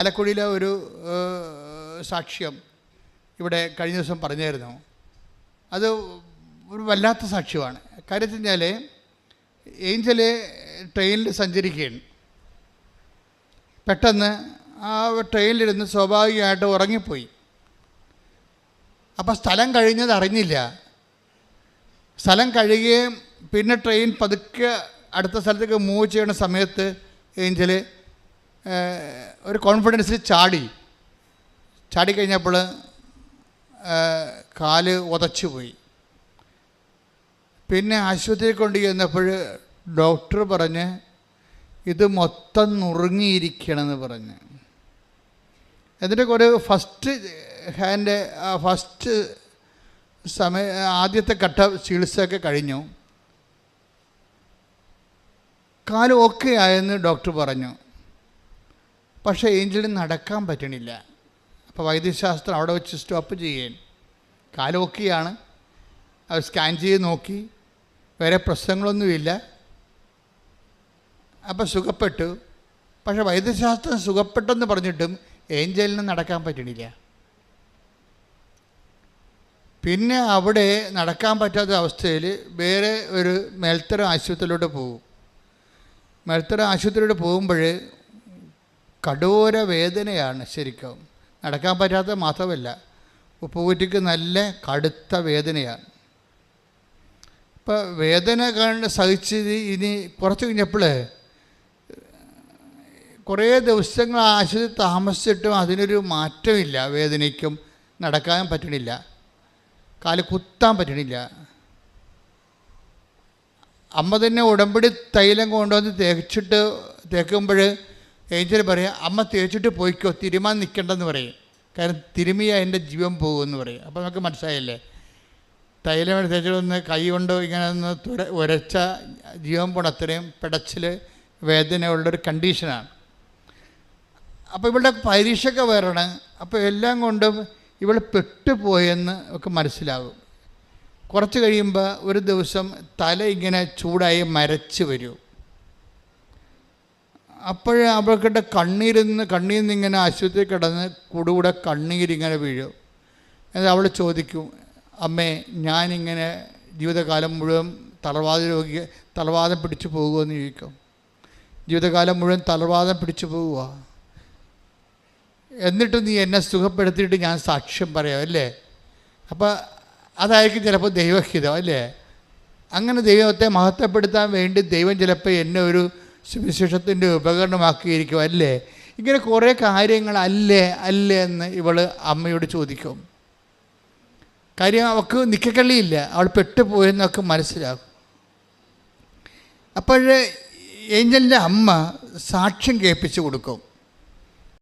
ആലക്കുഴിയിലെ ഒരു സാക്ഷ്യം ഇവിടെ കഴിഞ്ഞ ദിവസം പറഞ്ഞായിരുന്നു. അത് ഒരു വല്ലാത്ത സാക്ഷ്യമാണ്. കാര്യം വെച്ചാൽ ഏഞ്ചൽ ട്രെയിനിൽ സഞ്ചരിക്കുകയാണ്. പെട്ടെന്ന് ആ ട്രെയിനിലിരുന്ന് സ്വാഭാവികമായിട്ട് ഉറങ്ങിപ്പോയി. അപ്പോൾ സ്ഥലം കഴിഞ്ഞത് അറിഞ്ഞില്ല. സ്ഥലം കഴിയുകയും പിന്നെ ട്രെയിൻ പതുക്കെ അടുത്ത സ്ഥലത്തേക്ക് മൂവ് ചെയ്യുന്ന സമയത്ത് ഏഞ്ചൽ ഒരു കോൺഫിഡൻസിൽ ചാടി. ചാടിക്കഴിഞ്ഞപ്പോൾ കാൽ ഉതച്ചു പോയി. പിന്നെ ആശുപത്രിയിൽ കൊണ്ട് ചെന്നപ്പോൾ ഡോക്ടർ പറഞ്ഞ് ഇത് മൊത്തം നുറുങ്ങിയിരിക്കണമെന്ന് പറഞ്ഞ്. എന്നിട്ട് ഒരു ഫസ്റ്റ് ഹാൻഡ് ഫസ്റ്റ് സമയ ആദ്യത്തെ ഘട്ട ചികിത്സയൊക്കെ കഴിഞ്ഞു. കാൽ ഓക്കെ ആയെന്ന് ഡോക്ടർ പറഞ്ഞു. പക്ഷേ ഏഞ്ചലിന് നടക്കാൻ പറ്റണില്ല. അപ്പോൾ വൈദ്യശാസ്ത്രം അവിടെ വെച്ച് സ്റ്റോപ്പ് ചെയ്യാൻ. കാലോക്കിയാണ് അവർ സ്കാൻ ചെയ്ത് നോക്കി. വേറെ പ്രശ്നങ്ങളൊന്നുമില്ല. അപ്പോൾ സുഖപ്പെട്ടു. പക്ഷേ വൈദ്യശാസ്ത്രം സുഖപ്പെട്ടെന്ന് പറഞ്ഞിട്ടും ഏഞ്ചലിന് നടക്കാൻ പറ്റണില്ല. പിന്നെ അവിടെ നടക്കാൻ പറ്റാത്ത അവസ്ഥയിൽ വേറെ ഒരു മേൽത്തര ആശുപത്രിയിലോട്ട് പോകും മേൽത്തര ആശുപത്രിയിലോട്ട് പോകുമ്പോൾ കടോര വേദനയാണ് ശരിക്കും. നടക്കാൻ പറ്റാത്ത മാത്രമല്ല ഉപ്പുകുറ്റിക്ക് നല്ല കടുത്ത വേദനയാണ്. ഇപ്പോൾ വേദന കണ്ട് സഹിച്ച് ഇനി കുറച്ച് കഴിഞ്ഞപ്പോൾ കുറേ ദിവസങ്ങൾ ആശുപത്രി താമസിച്ചിട്ടും അതിനൊരു മാറ്റമില്ല. വേദനയ്ക്കും നടക്കാൻ പറ്റണില്ല. കാൽ കുത്താൻ പറ്റണില്ല. അമ്മ തന്നെ ഉടമ്പടി തൈലം കൊണ്ടുവന്ന് തേച്ചിട്ട് തേക്കുമ്പോൾ ഏഞ്ചൽ പറയാം അമ്മ തേച്ചിട്ട് പോയിക്കോ തിരുമാൻ നിൽക്കണ്ടെന്ന് പറയും. കാരണം തിരുമിയ എന്റെ ജീവൻ പോകുമെന്ന് പറയും. അപ്പോൾ നമുക്ക് മനസ്സിലായില്ലേ? തൈലം തേച്ചിട്ടൊന്ന് കൈ കൊണ്ട് ഇങ്ങനെ ഒന്ന് തുര ഉരച്ച ജീവൻ പോണ അത്രയും പിടച്ചിൽ വേദനയുള്ളൊരു കണ്ടീഷനാണ്. അപ്പോൾ ഇവളുടെ പരീക്ഷയൊക്കെ വരണം അപ്പോൾ എല്ലാം കൊണ്ടും ഇവൾ പെട്ടുപോയെന്ന് ഒക്കെ മനസ്സിലാകും. കുറച്ച് കഴിയുമ്പോൾ ഒരു ദിവസം തല ഇങ്ങനെ ചൂടായി മരച്ച് വരും. അപ്പോഴേ അവർക്കിട്ട് കണ്ണീരിന്ന് കണ്ണീരിൽ നിന്ന് ഇങ്ങനെ ആശുപത്രി കിടന്ന് കൂടുകൂടെ കണ്ണീരിങ്ങനെ വീഴും. എന്നിട്ട് അവൾ ചോദിക്കും അമ്മേ ഞാനിങ്ങനെ ജീവിതകാലം മുഴുവൻ തളർവാദ രോഗി തളർവാദം പിടിച്ചു പോകുമെന്ന് ചോദിക്കും. ജീവിതകാലം മുഴുവൻ തളർവാദം പിടിച്ചു പോകുക എന്നിട്ട് നീ എന്നെ സുഖപ്പെടുത്തിയിട്ട് ഞാൻ സാക്ഷ്യം പറയാം അല്ലേ? അപ്പോൾ അതായിരിക്കും ചിലപ്പോൾ ദൈവഹിതം അല്ലേ? അങ്ങനെ ദൈവത്തെ മഹത്വപ്പെടുത്താൻ വേണ്ടി ദൈവം ചിലപ്പോൾ എന്നെ ഒരു സുവിശേഷത്തിന്റെ ഉപകരണമാക്കിയിരിക്കും അല്ലേ ഇങ്ങനെ കുറേ കാര്യങ്ങൾ അല്ലേ അല്ലേ എന്ന് ഇവൾ അമ്മയോട് ചോദിക്കും. കാര്യം അവൾക്ക് നിൽക്കക്കള്ളിയില്ല അവൾ പെട്ടുപോയെന്നൊക്കെ മനസ്സിലാകും. അപ്പോൾ ഏഞ്ചലിന്റെ അമ്മ സാക്ഷ്യം കേൾപ്പിച്ച് കൊടുക്കും.